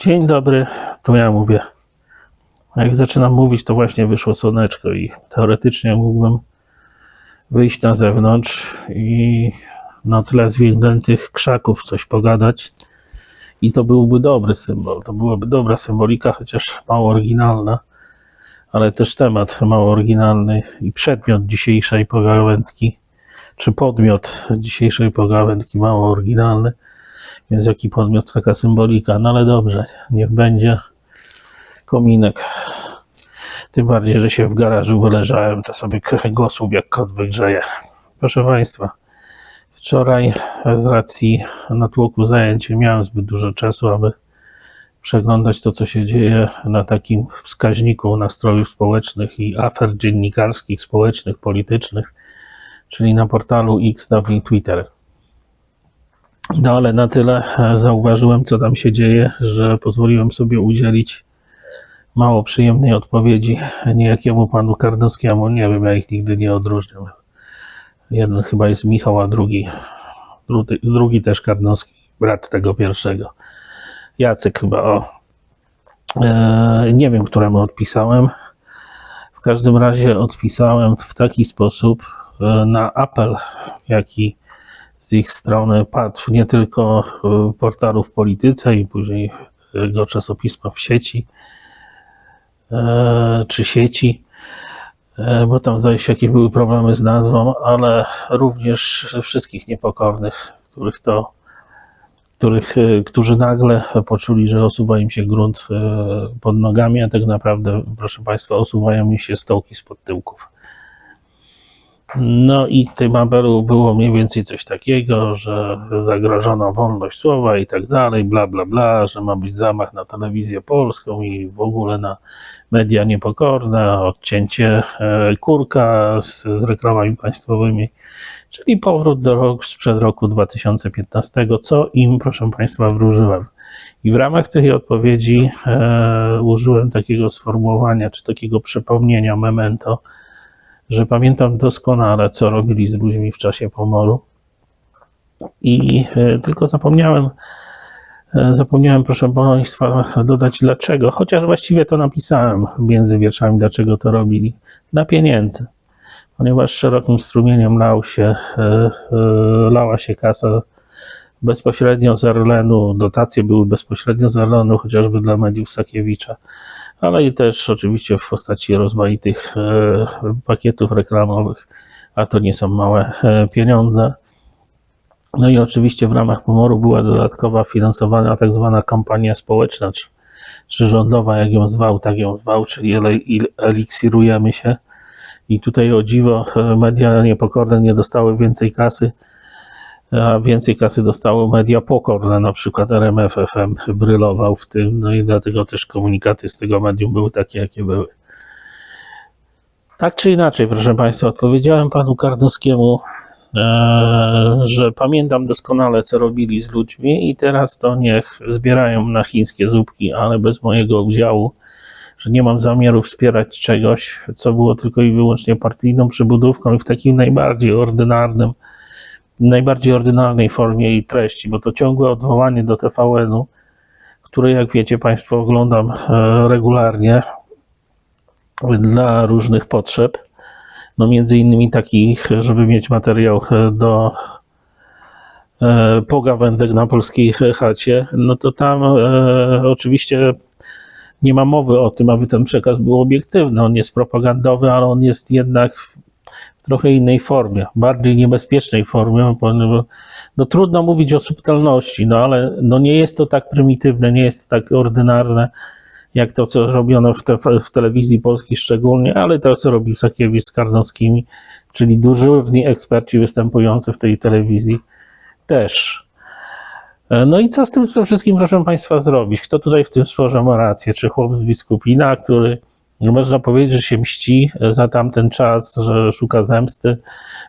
Dzień dobry, to ja mówię. Jak zaczynam mówić, to właśnie wyszło słoneczko i teoretycznie mógłbym wyjść na zewnątrz i na tle zwierzętych krzaków coś pogadać. I to byłby dobry symbol, to byłaby dobra symbolika, chociaż mało oryginalna, ale też temat mało oryginalny i przedmiot dzisiejszej pogawędki, czy podmiot dzisiejszej pogawędki mało oryginalny. Więc jaki podmiot, taka symbolika. No ale dobrze, niech będzie kominek. Tym bardziej, że się w garażu wyleżałem, to sobie kręgosłup jak kot wygrzeje. Proszę Państwa, wczoraj z racji natłoku zajęć nie miałem zbyt dużo czasu, aby przeglądać to, co się dzieje na takim wskaźniku nastrojów społecznych i afer dziennikarskich, społecznych, politycznych, czyli na portalu X, dawniej Twitter. No ale na tyle e, zauważyłem, co tam się dzieje, że pozwoliłem sobie udzielić mało przyjemnej odpowiedzi niejakiemu panu Karnowskiemu. Nie wiem, ja ich nigdy nie odróżniam. Jeden chyba jest Michał, a drugi, drugi, drugi też Karnowski, brat tego pierwszego. Jacek chyba, o. E, nie wiem, któremu odpisałem. W każdym razie odpisałem w taki sposób e, na apel, jaki z ich strony padł nie tylko y, portalu w polityce i później jego czasopisma w sieci e, czy sieci, e, bo tam zdaje jakieś były problemy z nazwą, ale również wszystkich niepokornych, których to których, e, którzy nagle poczuli, że osuwa im się grunt pod nogami, a tak naprawdę, proszę Państwa, osuwają mi się stołki spod tyłków. No i w tym apelu było mniej więcej coś takiego, że zagrożono wolność słowa i tak dalej, bla, bla, bla, że ma być zamach na telewizję polską i w ogóle na media niepokorne, odcięcie e, kurka z, z reklamami państwowymi, czyli powrót do roku, sprzed roku 2015, co im, proszę Państwa, wróżyłem. I w ramach tej odpowiedzi e, użyłem takiego sformułowania, czy takiego przypomnienia, memento, że pamiętam doskonale, co robili z ludźmi w czasie pomoru. I e, tylko zapomniałem, e, zapomniałem, proszę Państwa, dodać dlaczego, chociaż właściwie to napisałem między wierszami, dlaczego to robili. Dla pieniędzy. Ponieważ szerokim strumieniem lał się, e, lała się kasa bezpośrednio z Erlenu, dotacje były bezpośrednio z Erlenu, chociażby dla mediów Sakiewicza ale i też oczywiście w postaci rozmaitych e, pakietów reklamowych, a to nie są małe e, pieniądze. No i oczywiście w ramach pomoru była dodatkowa finansowana tak zwana kampania społeczna, czy, czy rządowa, jak ją zwał, tak ją zwał, czyli eliksirujemy się. I tutaj o dziwo e, media niepokorne nie dostały więcej kasy, a więcej kasy dostało media pokorne, na przykład RMF FM brylował w tym, no i dlatego też komunikaty z tego medium były takie, jakie były. Tak czy inaczej, proszę Państwa, odpowiedziałem panu Karnowskiemu, e, że pamiętam doskonale, co robili z ludźmi i teraz to niech zbierają na chińskie zupki, ale bez mojego udziału, że nie mam zamiaru wspierać czegoś, co było tylko i wyłącznie partyjną przybudówką i w takim najbardziej ordynarnym, najbardziej ordynarnej formie i treści, bo to ciągłe odwołanie do TVN-u, które jak wiecie Państwo oglądam e, regularnie dla różnych potrzeb, no między innymi takich, żeby mieć materiał e, do e, pogawędek na polskiej chacie, no to tam oczywiście nie ma mowy o tym, aby ten przekaz był obiektywny. On jest propagandowy, ale on jest jednak trochę innej formie, bardziej niebezpiecznej formie, bo no, trudno mówić o subtelności, no ale no, nie jest to tak prymitywne, nie jest to tak ordynarne, jak to, co robiono w, te, w telewizji polskiej szczególnie, ale to, co robił Sakiewicz z Karnowskimi, czyli dyżurni eksperci występujący w tej telewizji też. No i co z tym wszystkim, proszę Państwa, zrobić? Kto tutaj w tym sporze ma rację? Czy chłop z biskupina, który można powiedzieć, że się mści za tamten czas, że szuka zemsty,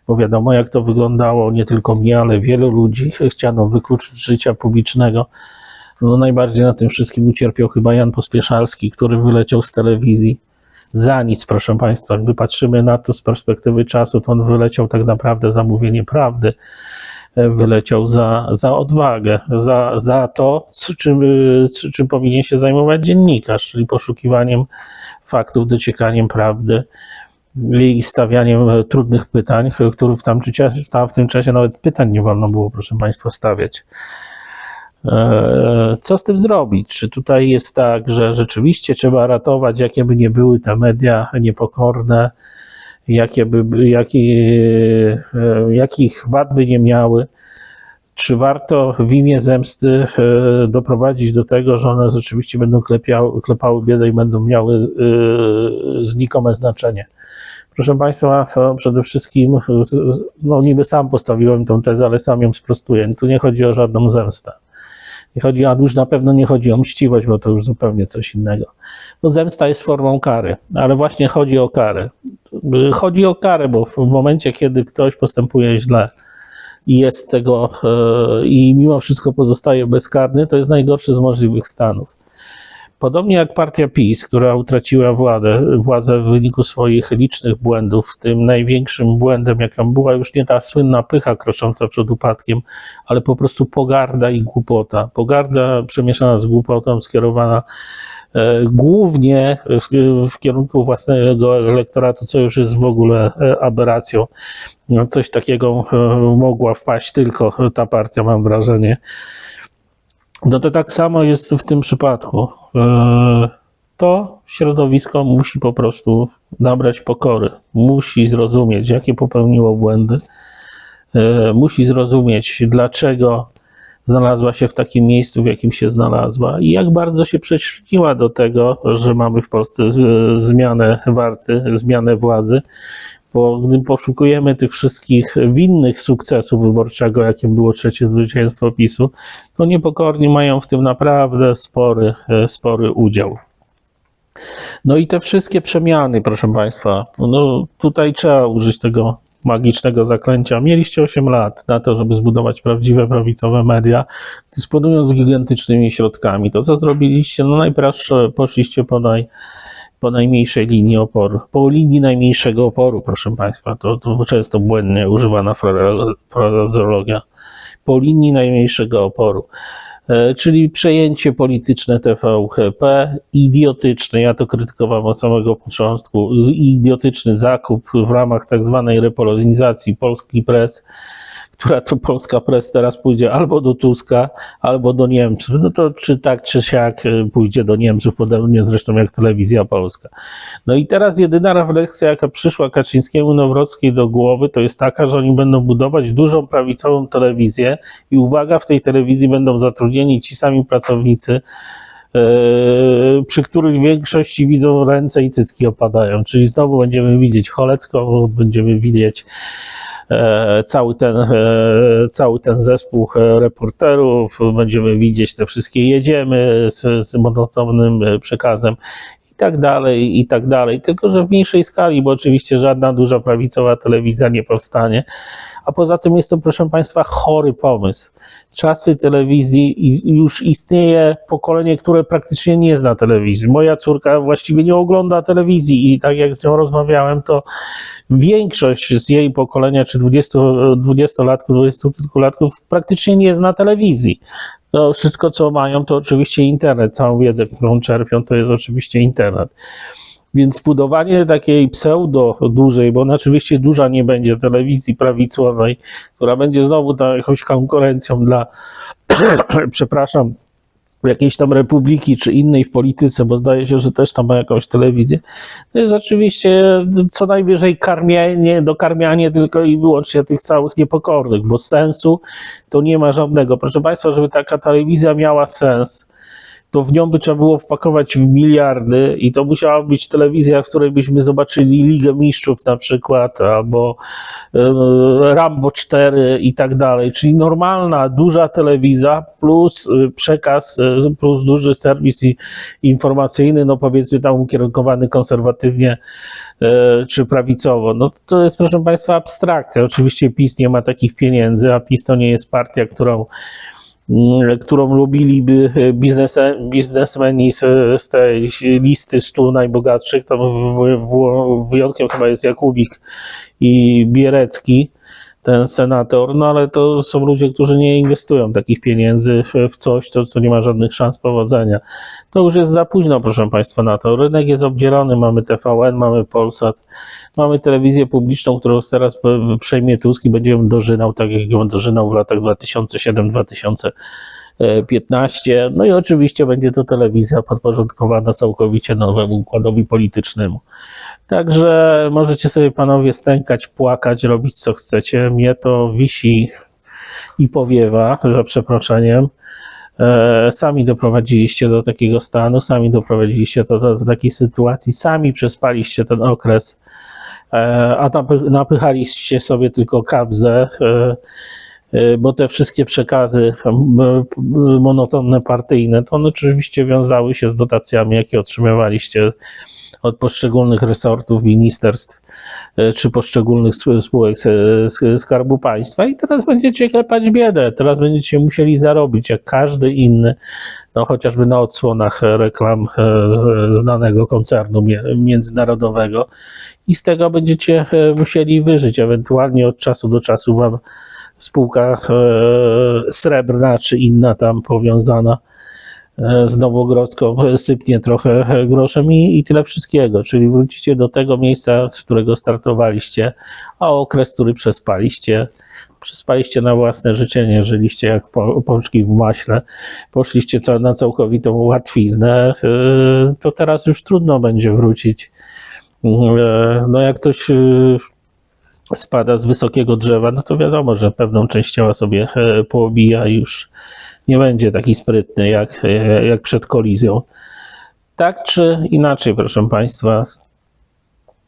bo wiadomo, jak to wyglądało, nie tylko mnie, ale wielu ludzi chciano wykluczyć życia publicznego. No najbardziej na tym wszystkim ucierpiał chyba Jan Pospieszalski, który wyleciał z telewizji za nic, proszę Państwa. Gdy patrzymy na to z perspektywy czasu, to on wyleciał tak naprawdę za mówienie prawdy. E, wyleciał za, za odwagę, za, za to, czym, z czym powinien się zajmować dziennikarz, czyli poszukiwaniem faktów, dociekaniem prawdy i stawianiem e, trudnych pytań, których w, tam- w tym czasie nawet pytań nie wolno było, proszę Państwa, stawiać. E, Co z tym zrobić? Czy tutaj jest tak, że rzeczywiście trzeba ratować, jakie by nie były te media niepokorne, jakie by, jakie, e, jakich wad by nie miały? Czy warto w imię zemsty e, doprowadzić do tego, że one rzeczywiście będą klepiały, klepały biedę i będą miały e, znikome znaczenie? Proszę Państwa, przede wszystkim, no niby sam postawiłem tą tezę, ale sam ją sprostuję. Tu nie chodzi o żadną zemstę. Chodzi, a już na pewno nie chodzi o mściwość, bo to już zupełnie coś innego. No zemsta jest formą kary, ale właśnie chodzi o karę. Chodzi o karę, bo w momencie, kiedy ktoś postępuje źle i jest tego e, i mimo wszystko pozostaje bezkarny, to jest najgorszy z możliwych stanów. Podobnie jak partia PiS, która utraciła władzę, władzę w wyniku swoich licznych błędów, tym największym błędem, jaką była już nie ta słynna pycha krocząca przed upadkiem, ale po prostu pogarda i głupota. Pogarda przemieszana z głupotą, skierowana e, głównie w, w kierunku własnego elektoratu, co już jest w ogóle e, aberracją. No, coś takiego e, mogła wpaść tylko ta partia, mam wrażenie. No to tak samo jest w tym przypadku. E, To środowisko musi po prostu nabrać pokory, musi zrozumieć, jakie popełniło błędy, e, musi zrozumieć, dlaczego znalazła się w takim miejscu, w jakim się znalazła i jak bardzo się przyczyniła do tego, że mamy w Polsce z- zmianę warty, zmianę władzy. Bo gdy poszukujemy tych wszystkich winnych sukcesu wyborczego, jakim było trzecie zwycięstwo PiSu, to niepokorni mają w tym naprawdę spory, e, spory udział. No i te wszystkie przemiany, proszę Państwa, no tutaj trzeba użyć tego magicznego zaklęcia. Mieliście 8 lat na to, żeby zbudować prawdziwe prawicowe media, dysponując gigantycznymi środkami. To, co zrobiliście, no najpierw poszliście po, naj, po najmniejszej linii oporu, po linii najmniejszego oporu, proszę Państwa. To, to często błędnie używana frazeologia. Po linii najmniejszego oporu. E, czyli przejęcie polityczne TVP, idiotyczny, ja to krytykowałem od samego początku, idiotyczny zakup w ramach tak zwanej repolonizacji polskiej press, która to polska press teraz pójdzie albo do Tuska, albo do Niemców. No to czy tak, czy siak e, pójdzie do Niemców, podobnie zresztą jak telewizja polska. No i teraz jedyna refleksja, jaka przyszła Kaczyńskiemu Nawrockiej do głowy, to jest taka, że oni będą budować dużą prawicową telewizję i uwaga, w tej telewizji będą zatrudnieni ci sami pracownicy, e, przy których większości widzą ręce i cycki opadają. Czyli znowu będziemy widzieć Cholecką, będziemy widzieć cały ten, e, cały ten zespół e, reporterów, będziemy widzieć te wszystkie jedziemy z, z monotonnym e, przekazem tak dalej, i tak dalej. Tylko, że w mniejszej skali, bo oczywiście żadna duża prawicowa telewizja nie powstanie. A poza tym jest to, proszę Państwa, chory pomysł. Czasy telewizji już istnieje pokolenie, które praktycznie nie zna telewizji. Moja córka właściwie nie ogląda telewizji i tak jak z nią rozmawiałem, to większość z jej pokolenia, czy 20, 20-latków, 20 kilkulatków praktycznie nie zna telewizji. To wszystko, co mają, to oczywiście internet. Całą wiedzę, którą czerpią, to jest oczywiście internet. Więc budowanie takiej pseudo dużej, bo ona oczywiście duża nie będzie telewizji prawicowej, która będzie znowu jakąś konkurencją dla, przepraszam, jakiejś tam republiki czy innej w polityce, bo zdaje się, że też tam ma jakąś telewizję. To jest oczywiście co najwyżej karmienie, dokarmianie tylko i wyłącznie tych całych niepokornych, bo sensu to nie ma żadnego. Proszę Państwa, żeby taka telewizja miała sens, to w nią by trzeba było wpakować w miliardy i to musiała być telewizja, w której byśmy zobaczyli Ligę Mistrzów na przykład, albo e, Rambo 4 i tak dalej, czyli normalna, duża telewizja plus e, przekaz, e, plus duży serwis informacyjny, no powiedzmy tam ukierunkowany konserwatywnie czy prawicowo. No to jest, proszę Państwa, abstrakcja. Oczywiście PiS nie ma takich pieniędzy, a PiS to nie jest partia, którą którą lubiliby e, biznese, biznesmeni z, z tej listy 100 najbogatszych, tam wyjątkiem chyba jest Jakubik i Bierecki, ten senator, no ale to są ludzie, którzy nie inwestują takich pieniędzy w, w coś, to, co nie ma żadnych szans powodzenia. To już jest za późno, proszę Państwa, na to. Rynek jest obdzierany, mamy TVN, mamy Polsat, mamy telewizję publiczną, którą teraz przejmie Tusk i będzie ją dożynał, tak jak ją dożynał w latach 2007-2015. 15. No i oczywiście będzie to telewizja podporządkowana całkowicie nowemu układowi politycznemu. Także możecie sobie panowie stękać, płakać, robić co chcecie. Mnie to wisi i powiewa, za przeproszeniem. E, Sami doprowadziliście do takiego stanu, sami doprowadziliście do, do takiej sytuacji, sami przespaliście ten okres, e, a napy- napychaliście sobie tylko kabzę, e, bo te wszystkie przekazy monotonne, partyjne, to one oczywiście wiązały się z dotacjami, jakie otrzymywaliście od poszczególnych resortów, ministerstw e, czy poszczególnych sp- spółek Skarbu Państwa. I teraz będziecie klepać biedę, teraz będziecie musieli zarobić jak każdy inny, no chociażby na odsłonach reklam e, znanego koncernu międzynarodowego. I z tego będziecie e, musieli wyżyć, ewentualnie od czasu do czasu wam spółka srebrna czy inna tam powiązana z Nowogrodzką sypnie trochę groszem i, i tyle wszystkiego. Czyli wrócicie do tego miejsca, z którego startowaliście, a okres, który przespaliście, przespaliście na własne życzenie, żyliście jak pączki w maśle, poszliście na całkowitą łatwiznę, e, to teraz już trudno będzie wrócić. E, No jak ktoś e, spada z wysokiego drzewa, no to wiadomo, że pewną część ciała sobie e, poobija już nie będzie taki sprytny jak, e, jak przed kolizją. Tak czy inaczej, proszę Państwa,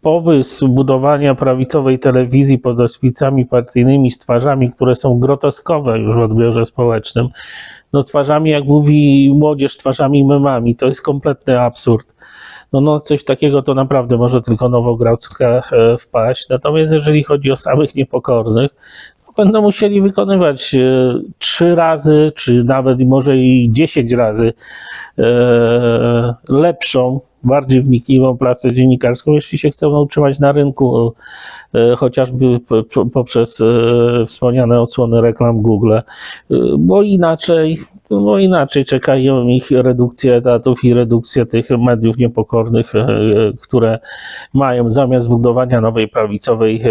pomysł budowania prawicowej telewizji pod auspicjami partyjnymi z twarzami, które są groteskowe już w odbiorze społecznym, no twarzami, jak mówi młodzież, twarzami memami, to jest kompletny absurd. No, no coś takiego to naprawdę może tylko Nowogrodzka e, wpaść. Natomiast jeżeli chodzi o samych niepokornych, będą musieli wykonywać e, trzy razy, czy nawet może i dziesięć razy e, lepszą, bardziej wnikliwą pracę dziennikarską, jeśli się chcą utrzymać na rynku, e, chociażby poprzez e, wspomniane odsłony reklam Google, E, bo inaczej, bo inaczej czekają ich redukcje etatów i redukcje tych mediów niepokornych, które mają zamiast budowania nowej prawicowej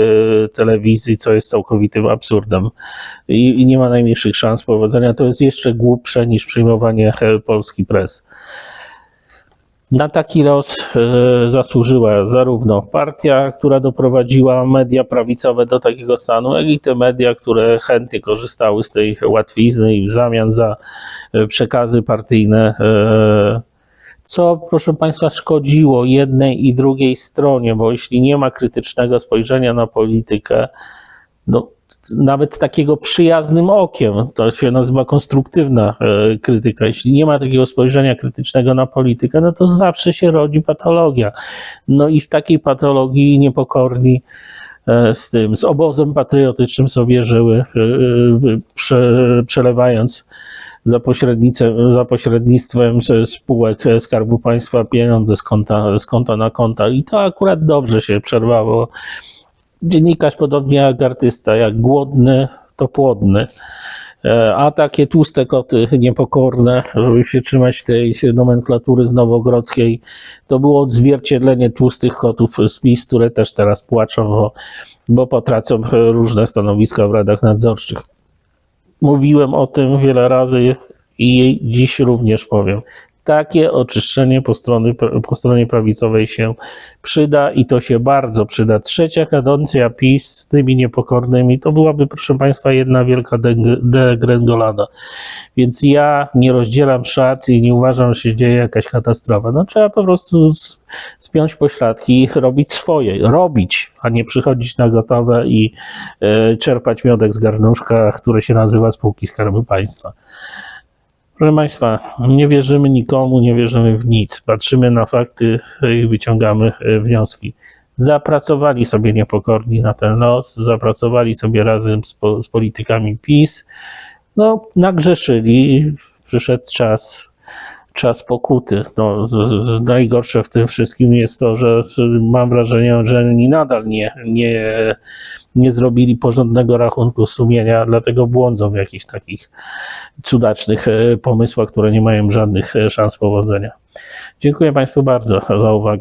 telewizji, co jest całkowitym absurdem i, nie ma najmniejszych szans powodzenia. To jest jeszcze głupsze niż przyjmowanie Polski Press. Na taki los e, zasłużyła zarówno partia, która doprowadziła media prawicowe do takiego stanu, jak i te media, które chętnie korzystały z tej łatwizny i w zamian za e, przekazy partyjne, e, co proszę Państwa szkodziło jednej i drugiej stronie, bo jeśli nie ma krytycznego spojrzenia na politykę, no, nawet takiego przyjaznym okiem, to się nazywa konstruktywna e, krytyka. Jeśli nie ma takiego spojrzenia krytycznego na politykę, no to zawsze się rodzi patologia. No i w takiej patologii niepokorni e, z tym, z obozem patriotycznym sobie żyły, e, prze, przelewając za, za pośrednictwem spółek Skarbu Państwa pieniądze z konta, z konta na konta. I to akurat dobrze się przerwało dziennikarz podobnie jak artysta, jak głodny, to płodny. E, A takie tłuste koty niepokorne, żeby się trzymać tej nomenklatury z Nowogrodzkiej, to było odzwierciedlenie tłustych kotów z PiS, które też teraz płaczą, bo, bo potracą różne stanowiska w radach nadzorczych. Mówiłem o tym wiele razy i dziś również powiem. Takie oczyszczenie po, po stronie prawicowej się przyda i to się bardzo przyda. Trzecia kadencja PiS z tymi niepokornymi to byłaby, proszę Państwa, jedna wielka deg- degrengolada. Więc ja nie rozdzielam szat i nie uważam, że się dzieje jakaś katastrofa. No trzeba po prostu spiąć pośladki i robić swoje. Robić, a nie przychodzić na gotowe i e, czerpać miodek z garnuszka, które się nazywa spółki Skarbu Państwa. Proszę Państwa, nie wierzymy nikomu, nie wierzymy w nic. Patrzymy na fakty i wyciągamy e, wnioski. Zapracowali sobie niepokorni na ten los, zapracowali sobie razem z, po, z politykami PiS. No, nagrzeszyli, przyszedł czas czas pokuty. No, najgorsze w tym wszystkim jest to, że mam wrażenie, że oni nadal nie, nie, nie zrobili porządnego rachunku sumienia, dlatego błądzą w jakichś takich cudacznych e, pomysłach, które nie mają żadnych e, szans powodzenia. Dziękuję Państwu bardzo za uwagę.